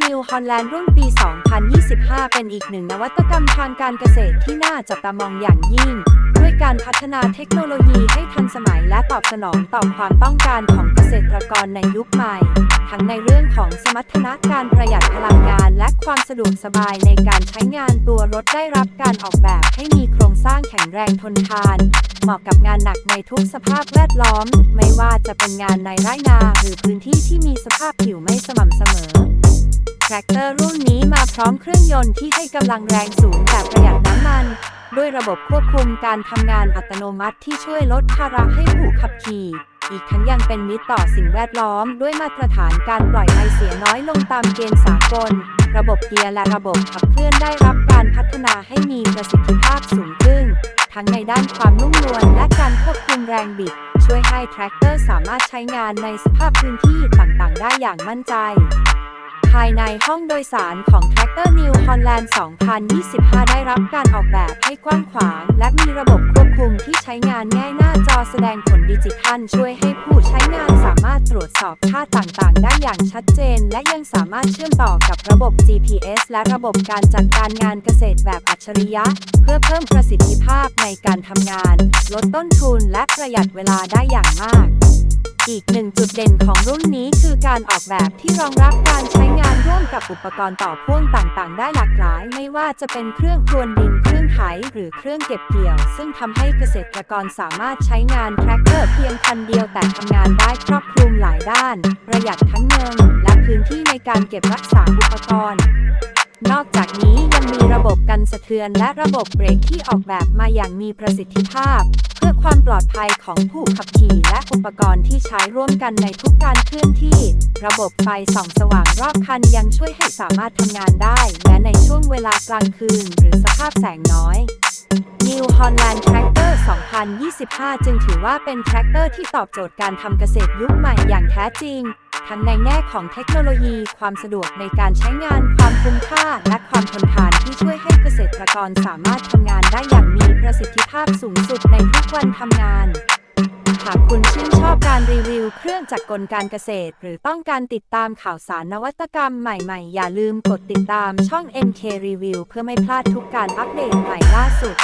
มิลฮอนแลนด์รุ่นปี 2025 เป็นอีกหนึ่งนวัตกรรมทางการเกษตรที่น่าจับตามองอย่างยิ่ง ด้วยการพัฒนาเทคโนโลยีให้ทันสมัยและตอบสนองต่อความต้องการของเกษตรกรในยุคใหม่ ทั้งในเรื่องของสมรรถนะการประหยัดพลังงาน และความสะดวกสบายในการใช้งานตัวรถได้รับการออกแบบให้มีโครงสร้างแข็งแรงทนทาน เหมาะกับงานหนักในทุกสภาพแวดล้อม ไม่ว่าจะเป็นงานในไร่นาหรือพื้นที่ที่มีสภาพผิวไม่สม่ำเสมอแทรกเตอร์รุ่นนี้มาพร้อมเครื่องยนต์ที่ให้กำลังแรงสูงแต่ประหยัดน้ำมัน ด้วยระบบควบคุมการทำงานอัตโนมัติที่ช่วยลดภาระให้ผู้ขับขี่ อีกทั้งยังเป็นมิตรต่อสิ่งแวดล้อม ด้วยมาตรฐานการปล่อยไอเสียน้อยลงตามเกณฑ์สากล ระบบเกียร์และระบบขับเคลื่อนได้รับการพัฒนาให้มีประสิทธิภาพสูงขึ้น ทั้งในด้านความนุ่มนวลและการควบคุมแรงบิด ช่วยให้แทรกเตอร์สามารถใช้งานในสภาพพื้นที่ต่างๆ ได้อย่างมั่นใจ ภายในห้องโดยสารของ Tractor New Holland 2025 ได้รับการออกแบบให้กว้างขวาง และมีระบบควบคุมที่ใช้งานง่ายหน้าจอแสดงผลดิจิทัล ช่วยให้ผู้ใช้งานสามารถตรวจสอบค่าต่างๆ ได้อย่างชัดเจน และยังสามารถเชื่อมต่อกับระบบ GPS และระบบการจัดการงานเกษตรแบบอัจฉริยะ เพื่อเพิ่มประสิทธิภาพในการทำงาน ลดต้นทุนและประหยัดเวลาได้อย่างมาก อีกหนึ่งจุดเด่นของรุ่นนี้คือการออกแบบที่รองรับการใช้งานร่วมกับอุปกรณ์ต่อพ่วงต่างๆ ได้หลากหลาย ไม่ว่าจะเป็นเครื่องพรวนดิน เครื่องไถหรือเครื่องเก็บเกี่ยว ซึ่งทำให้เกษตรกรสามารถใช้งานแทรกเตอร์เพียงคันเดียวแต่ทำงานได้ครอบคลุมหลายด้าน ประหยัดทั้งเงินและพื้นที่ในการเก็บรักษาอุปกรณ์นอกจากนี้ยังมีระบบกันสะเทือนและระบบเบรกที่ออกแบบมาอย่างมีประสิทธิภาพ ลอดภัยของผู้ขับขี่และอุปกรณ์ที่ใช้ร่วมกันในทุกการเคลื่อนที่ ระบบไฟส่องสว่างรอบคันยังช่วยให้สามารถทำงานได้แม้ในช่วงเวลากลางคืน หรือสภาพแสงน้อย New Holland Tractor 2025 จึงถือว่าเป็นแทรกเตอร์ที่ตอบโจทย์การทำเกษตรยุคใหม่อย่างแท้จริง ทั้งในแง่ของเทคโนโลยี ความสะดวกในการใช้งาน ความคุ้มค่า และความทนทานที่ช่วยให้เกษตรกรสามารถทำงานได้อย่างมีประสิทธิภาพสูงสุดในทุกวันทำงานหากคุณชื่นชอบการรีวิวเครื่องจักรกลการเกษตร หรือต้องการติดตามข่าวสารนวัตกรรมใหม่ๆ อย่าลืมกดติดตามช่อง MK Review เพื่อไม่พลาดทุกการอัปเดตใหม่ล่าสุด